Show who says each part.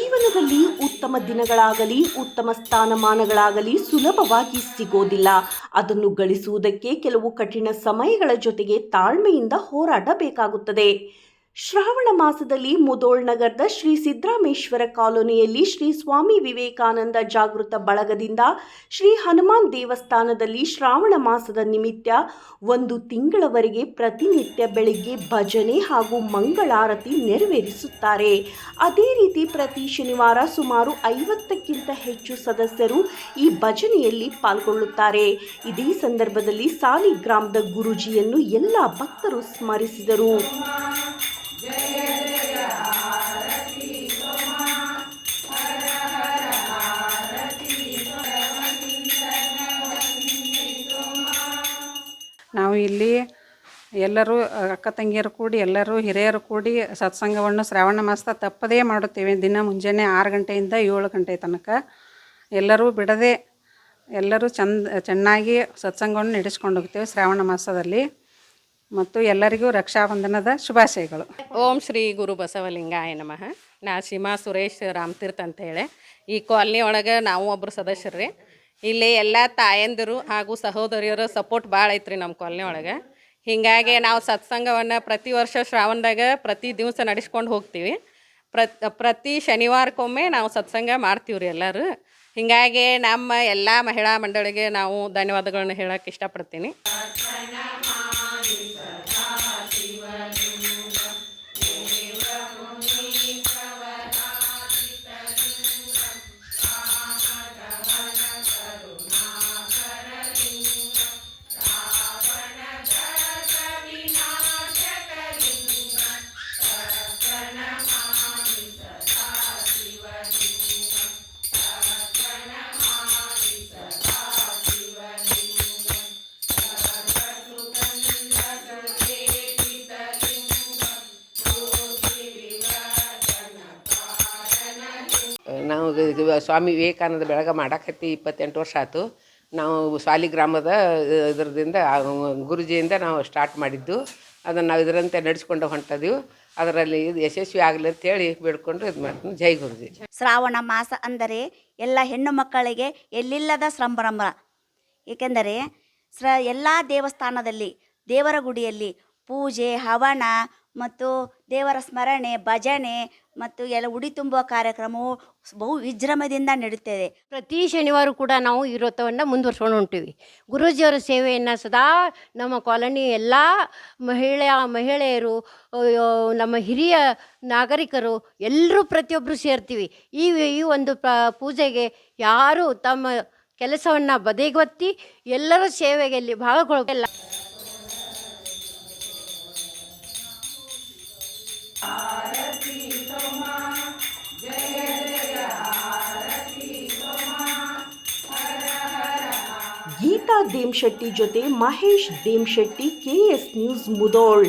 Speaker 1: ಜೀವನದಲ್ಲಿ ಉತ್ತಮ ದಿನಗಳಾಗಲಿ, ಉತ್ತಮ ಸ್ಥಾನಮಾನಗಳಾಗಲಿ ಸುಲಭವಾಗಿ ಸಿಗೋದಿಲ್ಲ. ಅದನ್ನು ಗಳಿಸುವುದಕ್ಕೆ ಕೆಲವು ಕಠಿಣ ಸಮಯಗಳ ಜೊತೆಗೆ ತಾಳ್ಮೆಯಿಂದ ಹೋರಾಟ ಬೇಕಾಗುತ್ತದೆ ಶ್ರಾವಣ ಮಾಸದಲ್ಲಿ ಮುದೋಳ್ ನಗರದ ಶ್ರೀ ಸಿದ್ದರಾಮೇಶ್ವರ ಕಾಲೋನಿಯಲ್ಲಿ ಶ್ರೀ ಸ್ವಾಮಿ ವಿವೇಕಾನಂದ ಜಾಗೃತ ಬಳಗದಿಂದ ಶ್ರೀ ಹನುಮಾನ್ ದೇವಸ್ಥಾನದಲ್ಲಿ ಶ್ರಾವಣ ಮಾಸದ ನಿಮಿತ್ತ ಒಂದು ತಿಂಗಳವರೆಗೆ ಪ್ರತಿನಿತ್ಯ ಬೆಳಿಗ್ಗೆ ಭಜನೆ ಹಾಗೂ ಮಂಗಳಾರತಿ ನೆರವೇರಿಸುತ್ತಾರೆ. ಅದೇ ರೀತಿ ಪ್ರತಿ ಶನಿವಾರ ಸುಮಾರು ಐವತ್ತಕ್ಕಿಂತ ಹೆಚ್ಚು ಸದಸ್ಯರು ಈ ಭಜನೆಯಲ್ಲಿ ಪಾಲ್ಗೊಳ್ಳುತ್ತಾರೆ. ಇದೇ ಸಂದರ್ಭದಲ್ಲಿ ಸಾಲಿಗ್ರಾಮದ ಗುರುಜಿಯನ್ನು ಎಲ್ಲ ಭಕ್ತರು ಸ್ಮರಿಸಿದರು.
Speaker 2: ನಾವು ಇಲ್ಲಿ ಎಲ್ಲರೂ ಅಕ್ಕ ತಂಗಿಯರು ಕೂಡಿ, ಎಲ್ಲರೂ ಹಿರಿಯರು ಕೂಡಿ ಸತ್ಸಂಗವನ್ನು ಶ್ರಾವಣ ಮಾಸ ತಪ್ಪದೇ ಮಾಡುತ್ತೇವೆ. ದಿನ ಮುಂಜಾನೆ ಆರು ಗಂಟೆಯಿಂದ ಏಳು ಗಂಟೆ ತನಕ. ಎಲ್ಲರೂ ಬಿಡದೆ, ಎಲ್ಲರೂ ಚಂದ, ಚೆನ್ನಾಗಿ ಸತ್ಸಂಗವನ್ನು ನಡೆಸ್ಕೊಂಡು ಹೋಗ್ತೇವೆ ಶ್ರಾವಣ ಮಾಸದಲ್ಲಿ. ಮತ್ತು ಎಲ್ಲರಿಗೂ ರಕ್ಷಾಬಂಧನದ ಶುಭಾಶಯಗಳು.
Speaker 3: ಓಂ ಶ್ರೀ ಗುರು ಬಸವಲಿಂಗಾಯ ನಮಃ. ನಾ ಸೀಮಾ ಸುರೇಶ್ ರಾಮತೀರ್ಥ ಅಂತ ಹೇಳಿ. ಈ ಕಾಲನಿ ಒಳಗೆ ನಾವು ಒಬ್ಬರು ಸದಸ್ಯರು ಇಲ್ಲಿ ಎಲ್ಲ ತಾಯಂದಿರು ಹಾಗೂ ಸಹೋದರಿಯರ ಸಪೋರ್ಟ್ ಭಾಳ ಐತ್ರಿ ನಮ್ಮ ಕಾಲನಿ ಒಳಗೆ. ಹೀಗಾಗಿ ನಾವು ಸತ್ಸಂಗವನ್ನು ಪ್ರತಿ ವರ್ಷ ಶ್ರಾವಣದಾಗ ಪ್ರತಿ ದಿವಸ ನಡೆಸ್ಕೊಂಡು ಹೋಗ್ತೀವಿ. ಪ್ರತ್, ಪ್ರತಿ ಶನಿವಾರಕ್ಕೊಮ್ಮೆ ನಾವು ಸತ್ಸಂಗ ಮಾಡ್ತೀವಿ ರೀ ಎಲ್ಲರೂ. ಹೀಗಾಗಿ ನಮ್ಮ ಎಲ್ಲ ಮಹಿಳಾ ಮಂಡಳಿಗೆ ನಾವು ಧನ್ಯವಾದಗಳನ್ನ ಹೇಳಕ್ಕೆ ಇಷ್ಟಪಡ್ತೀನಿ.
Speaker 4: ನಾವು ಇದು ಸ್ವಾಮಿ ವಿವೇಕಾನಂದ ಬೆಳಗ ಮಾಡಾಕತ್ತಿ ಇಪ್ಪತ್ತೆಂಟು ವರ್ಷ ಆಯ್ತು. ನಾವು ಸಾಲಿಗ್ರಾಮದ ಇದರದಿಂದ ಗುರುಜಿಯಿಂದ ನಾವು ಸ್ಟಾರ್ಟ್ ಮಾಡಿದ್ದು. ಅದನ್ನು ನಾವು ಇದರಂತೆ ನಡೆಸ್ಕೊಂಡು ಹೊಂಟದೀವಿ. ಅದರಲ್ಲಿ ಇದು ಯಶಸ್ವಿ ಆಗಲಿ ಅಂತೇಳಿ ಬೇಡ್ಕೊಂಡು ಇದು ಮಾಡ್ತೀನಿ. ಜೈ ಗುರುಜಿ.
Speaker 5: ಶ್ರಾವಣ ಮಾಸ ಅಂದರೆ ಎಲ್ಲ ಹೆಣ್ಣು ಮಕ್ಕಳಿಗೆ ಎಲ್ಲಿಲ್ಲದ ಸಂಭ್ರಮ. ಏಕೆಂದರೆ ಸ್ರ ಎಲ್ಲ ದೇವಸ್ಥಾನದಲ್ಲಿ, ದೇವರ ಗುಡಿಯಲ್ಲಿ ಪೂಜೆ, ಹವನ ಮತ್ತು ದೇವರ ಸ್ಮರಣೆ, ಭಜನೆ ಮತ್ತು ಎಲ್ಲ ಉಡಿ ತುಂಬುವ ಕಾರ್ಯಕ್ರಮವು ಬಹು ವಿಜೃಂಭದಿಂದ ನಡೆಯುತ್ತದೆ
Speaker 6: ಪ್ರತಿ ಶನಿವಾರ ಕೂಡ ನಾವು ಈ ವ್ರತವನ್ನು ಮುಂದುವರ್ಸ್ಕೊಂಡು ಹೊಂಟೀವಿ. ಗುರೂಜಿಯವರ ಸೇವೆಯನ್ನು ಸದಾ ನಮ್ಮ ಕಾಲೋನಿ ಎಲ್ಲ ಮಹಿಳೆಯ ಮಹಿಳೆಯರು ನಮ್ಮ ಹಿರಿಯ ನಾಗರಿಕರು ಎಲ್ಲರೂ ಪ್ರತಿಯೊಬ್ಬರು ಸೇರ್ತೀವಿ. ಈ ಈ ಒಂದು ಪೂಜೆಗೆ ಯಾರು ತಮ್ಮ ಕೆಲಸವನ್ನು ಬದಿಗೊತ್ತಿ ಎಲ್ಲರೂ ಸೇವೆಗೆ ಇಲ್ಲಿ ಭಾಗಗೊಳ್ಳ
Speaker 1: ಶೆಟ್ಟಿ ದೇಮ್ಶೆಟ್ಟಿ ಜೊತೆ ಮಹೇಶ್ ದೇಮ್ಶೆಟ್ಟಿ ಕೆಎಸ್ ನ್ಯೂಸ್ ಮುದೋಳ್.